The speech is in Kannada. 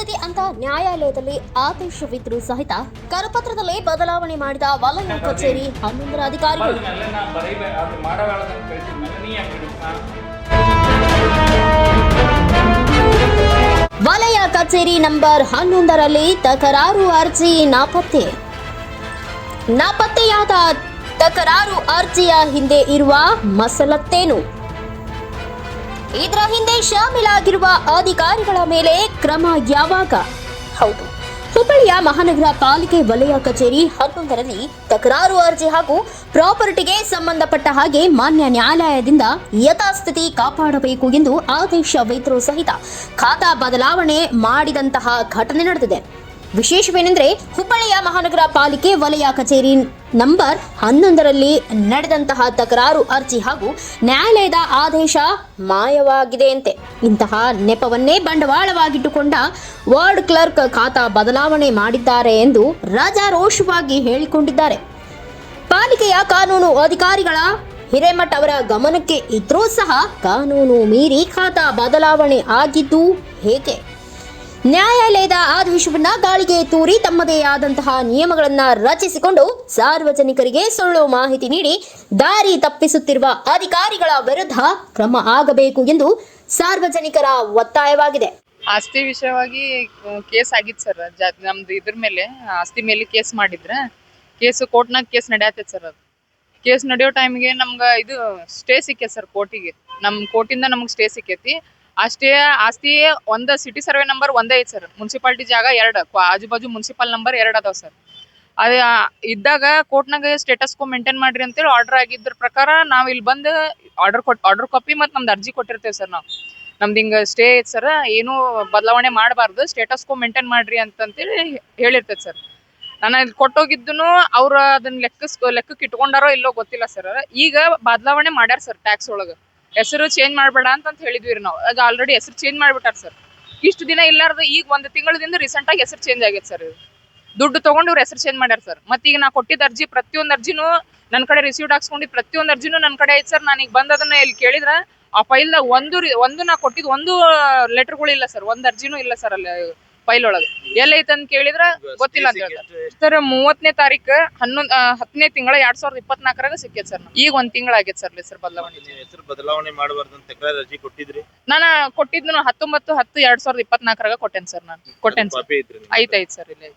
ಯಥಾಸ್ಥಿತಿ ಅಂತ ನ್ಯಾಯಾಲಯದಲ್ಲಿ ಆದೇಶವಿದ್ರೂ ಸಹಿತ ಕರಪತ್ರದಲ್ಲಿ ಬದಲಾವಣೆ ಮಾಡಿದ ವಲಯ ಕಚೇರಿ ಹನ್ನೊಂದರ ಅಧಿಕಾರಿಗಳು? ವಲಯ ಕಚೇರಿ ನಂಬರ್ ಹನ್ನೊಂದರಲ್ಲಿ ತಕರಾರು ಅರ್ಜಿ ನಾಪತ್ತೆ ನಾಪತ್ತೆಯಾದ ತಕರಾರು ಅರ್ಜಿಯ ಹಿಂದೆ ಇರುವ ಮಸಲತ್ತೇನು ಇದರ ಹಿಂದೆ ಶಾಮೀಲಾಗಿರುವ ಅಧಿಕಾರಿಗಳ ಮೇಲೆ ಕ್ರಮ ಯಾವಾಗ? ಹೌದು. ಹುಬ್ಬಳ್ಳಿಯ ಮಹಾನಗರ ಪಾಲಿಕೆ ವಲಯ ಕಚೇರಿ ಹನ್ನೊಂದರಲ್ಲಿ ತಕರಾರು ಅರ್ಜಿ ಹಾಗೂ ಪ್ರಾಪರ್ಟಿಗೆ ಸಂಬಂಧಪಟ್ಟ ಹಾಗೆ ಮಾನ್ಯ ನ್ಯಾಯಾಲಯದಿಂದ ಯಥಾಸ್ಥಿತಿ ಕಾಪಾಡಬೇಕು ಎಂದು ಆದೇಶ ವೈದ್ಯರು ಸಹಿತ ಖಾತಾ ಬದಲಾವಣೆ ಮಾಡಿದಂತಹ ಘಟನೆ ನಡೆದಿದೆ. ವಿಶೇಷವೇನೆಂದರೆ ಹುಬ್ಬಳ್ಳಿಯ ಮಹಾನಗರ ಪಾಲಿಕೆ ವಲಯ ಕಚೇರಿ ನಂಬರ್ ಹನ್ನೊಂದರಲ್ಲಿ ನಡೆದಂತಹ ತಕರಾರು ಅರ್ಜಿ ಹಾಗೂ ನ್ಯಾಯಾಲಯದ ಆದೇಶ ಮಾಯವಾಗಿದೆಯಂತೆ. ಇಂತಹ ನೆಪವನ್ನೇ ಬಂಡವಾಳವಾಗಿಟ್ಟುಕೊಂಡ ವಾರ್ಡ್ ಕ್ಲರ್ಕ್ ಖಾತಾ ಬದಲಾವಣೆ ಮಾಡಿದ್ದಾರೆ ಎಂದು ರಾಜಾರೋಷವಾಗಿ ಹೇಳಿಕೊಂಡಿದ್ದಾರೆ. ಪಾಲಿಕೆಯ ಕಾನೂನು ಅಧಿಕಾರಿಗಳ ಹಿರೇಮಠ್ ಅವರ ಗಮನಕ್ಕೆ ಇದ್ರೂ ಸಹ ಕಾನೂನು ಮೀರಿ ಖಾತಾ ಬದಲಾವಣೆ ಆಗಿದ್ದು ಹೇಗೆ? ನ್ಯಾಯಾಲಯದ ಆದೇಶವನ್ನ ಗಾಳಿಗೆ ತೂರಿ ತಮ್ಮದೇ ಆದಂತಹ ನಿಯಮಗಳನ್ನ ರಚಿಸಿಕೊಂಡು ಸಾರ್ವಜನಿಕರಿಗೆ ಸುಳ್ಳು ಮಾಹಿತಿ ನೀಡಿ ದಾರಿ ತಪ್ಪಿಸುತ್ತಿರುವ ಅಧಿಕಾರಿಗಳ ವಿರುದ್ಧ ಕ್ರಮ ಆಗಬೇಕು ಎಂದು ಸಾರ್ವಜನಿಕರ ಒತ್ತಾಯವಾಗಿದೆ. ಆಸ್ತಿ ವಿಷಯವಾಗಿ ಕೇಸ್ ಆಗಿತ್ತು ಸರ್. ನಮ್ದು ಇದ್ರ ಮೇಲೆ, ಆಸ್ತಿ ಮೇಲೆ ಕೇಸ್ ಮಾಡಿದ್ರೆ, ಕೇಸ್ ಕೋರ್ಟ್ನಾಗ ಕೇಸ್ ನಡೆಯತ್ತೈತೆ ಸರ್ ಅದು. ಕೇಸ್ ನಡೆಯೋ ಟೈಮ್ಗೆ ನಮ್ಗೆ ಇದು ಸ್ಟೇ ಸಿಕ್ಕೈತೆ ಸರ್ ಕೋರ್ಟಿಗೆ. ನಮ್ಮ ಕೋರ್ಟಿಂದ ನಮ್ಗೆ ಸ್ಟೇ ಸಿಕ್ಕೈತಿ. ಸ್ಟೇ ಆಸ್ತಿ ಒಂದ ಸಿಟಿ ಸರ್ವೆ ನಂಬರ್ ಒಂದೇ ಐತೆ ಸರ್ ಮುನ್ಸಿಪಾಲ್ಟಿ ಜಾಗ ಎರಡು ಆಜು ಬಾಜು ಮುನ್ಸಿಪಲ್ ನಂಬರ್ ಎರಡು ಅದಾವ ಸರ್ ಅದೇ ಇದ್ದಾಗ ಕೋರ್ಟ್ನಾಗ ಸ್ಟೇಟಸ್ ಕೋ ಮೇಂಟೈನ್ ಮಾಡ್ರಿ ಅಂತೇಳಿ ಆರ್ಡರ್ ಆಗಿದ್ರ ಪ್ರಕಾರ ನಾವು ಇಲ್ಲಿ ಬಂದು ಆರ್ಡರ್ ಕೊಟ್ ಆರ್ಡರ್ ಕಾಪಿ ಮತ್ತು ನಮ್ದು ಅರ್ಜಿ ಕೊಟ್ಟಿರ್ತೇವೆ ಸರ್ ನಾವು. ನಮ್ದು ಹಿಂಗೆ ಸ್ಟೇ ಐತೆ ಸರ್ ಏನು ಬದಲಾವಣೆ ಮಾಡಬಾರ್ದು ಸ್ಟೇಟಸ್ ಕೋ ಮೇಂಟೈನ್ ಮಾಡ್ರಿ ಅಂತಂತೇಳಿ ಹೇಳಿರ್ತೈತೆ ಸರ್ ನಾನು ಇಲ್ಲಿ ಕೊಟ್ಟೋಗಿದ್ದನು ಅವ್ರು ಅದನ್ನ ಲೆಕ್ಕಸ್ ಲೆಕ್ಕಕ್ಕೆ ಇಟ್ಕೊಂಡಾರೋ ಇಲ್ಲೋ ಗೊತ್ತಿಲ್ಲ ಸರ್ ಈಗ ಬದಲಾವಣೆ ಮಾಡ್ಯಾರ ಸರ್ ಟ್ಯಾಕ್ಸ್ ಒಳಗೆ. ಹೆಸರು ಚೇಂಜ್ ಮಾಡಬೇಡ ಅಂತ ಹೇಳಿದ್ವಿ ರೀ ನಾವು. ಈಗ ಆಲ್ರೆಡಿ ಹೆಸರು ಚೇಂಜ್ ಮಾಡ್ಬಿಟ್ಟಾರ ಸರ್ ಇಷ್ಟು ದಿನ ಇಲ್ಲಾರ್ದು ಈಗ ಒಂದು ತಿಂಗಳದಿಂದ ರೀಸೆಂಟ್ ಆಗಿ ಹೆಸರು ಚೇಂಜ್ ಆಗೈತೆ ಸರ್ ದುಡ್ಡು ತಗೊಂಡು ಇವ್ರು ಹೆಸರು ಚೇಂಜ್ ಮಾಡ್ಯಾರ ಸರ್ ಮತ್ತೆ ಈಗ ನಾ ಕೊಟ್ಟಿದ್ದ ಅರ್ಜಿ ಪ್ರತಿಯೊಂದು ಅರ್ಜಿನೂ ನನ್ನ ಕಡೆ ರಿಸೀವ್ಡ್ ಹಾಕ್ಸ್ಕೊಂಡಿದ್ದು ಪ್ರತಿಯೊಂದು ಅರ್ಜಿನೂ ನನ್ನ ಕಡೆ ಐತೆ ಸರ್ ನಾನು ಈಗ ಬಂದು ಅದನ್ನ ಇಲ್ಲಿ ಕೇಳಿದ್ರೆ, ಆ ಫೈಲ್ದಾಗ ಒಂದು ಒಂದು ನಾ ಕೊಟ್ಟಿದ್ದು ಒಂದು ಲೆಟರ್ಗಳು ಇಲ್ಲ ಸರ್ ಒಂದು ಅರ್ಜಿನೂ ಇಲ್ಲ ಸರ್ ಅಲ್ಲಿ. ಫೈಲ್ ಒಳಗೆ ಎಲ್ಲೈತೆ ಅಂತ ಕೇಳಿದ್ರೆ ಗೊತ್ತಿಲ್ಲ ಅಂತ ಹೇಳ್ತಾರೆ. ಸರ್ ಮೂವತ್ತನೇ ತಾರೀಕು ಹನ್ನೊಂದು ಹತ್ತನೇ ತಿಂಗಳ ಎರಡ್ ಸಾವಿರದ ಇಪ್ಪತ್ನಾಲ್ಕರಾಗ ಸಿಕ್ಕೈತೆ ಸರ್. ಈಗ ಒಂದ್ ಆಗೇತ್ ಸರ್ ಹೆಸರು ಬದಲಾವಣೆ. ಹೆಸರು ಬದಲಾವಣೆ ಮಾಡಬಾರ್ದು ಅಂತ ತಕರಾರು ಅರ್ಜಿ ಕೊಟ್ಟಿದ್ರಿ? ನಾನು ಕೊಟ್ಟಿದ್ನು ಹತ್ತೊಂಬತ್ತು ಹತ್ತು ಎರಡ್ ಸಾವಿರದ ಇಪ್ಪತ್ನಾಲ್ಕರಾಗ ಕೊಟ್ಟೇನ್ ಸರ್ ನಾನು. ಕೊಟ್ಟೇನ್ ಸರ್. ಐತೈತ್ ಐತೆ ಐತೆ ಸರ್ ಇಲ್ಲಿ.